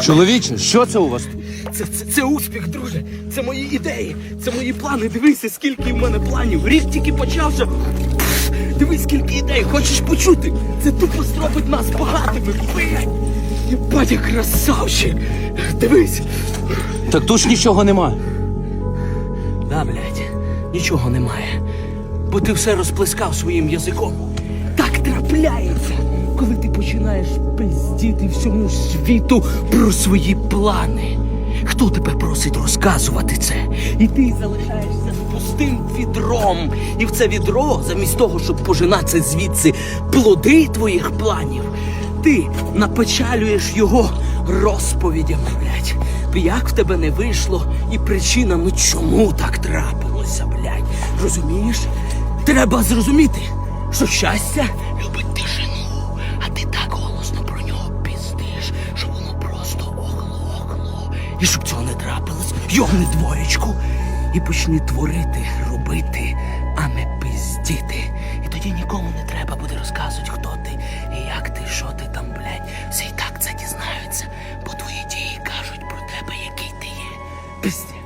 Чоловіче, що це у вас тут? Це, це, це успіх, друже. Це мої ідеї, це мої плани. Дивися, скільки в мене планів. Рік тільки почався. Пф, Дивись, скільки ідей. Хочеш почути? Це тупо зробить нас багатими. Блядь. Єбать, я красавчик. Дивись. Так тут ж нічого немає. Да, блядь, нічого немає. Бо ти все розплескав своїм язиком. Так трапляється, коли ти починаєш пиздіти всьому світу про свої плани. Хто тебе просить розказувати це? І ти залишаєшся з пустим відром. І в це відро, замість того, щоб пожинати звідси плоди твоїх планів, ти напечалюєш його розповідями, блядь. Як в тебе не вийшло і причинами, чому так трапилося, блядь. Розумієш? Треба зрозуміти, що щастя любить І щоб цього не трапилось, йогни двоєчку і почни творити, робити, а не пиздіти. І тоді нікому не треба буде розказувати, хто ти і як ти, що ти там, блядь. Всі і так це дізнаються, бо твої дії кажуть про тебе, який ти є. Пиздець.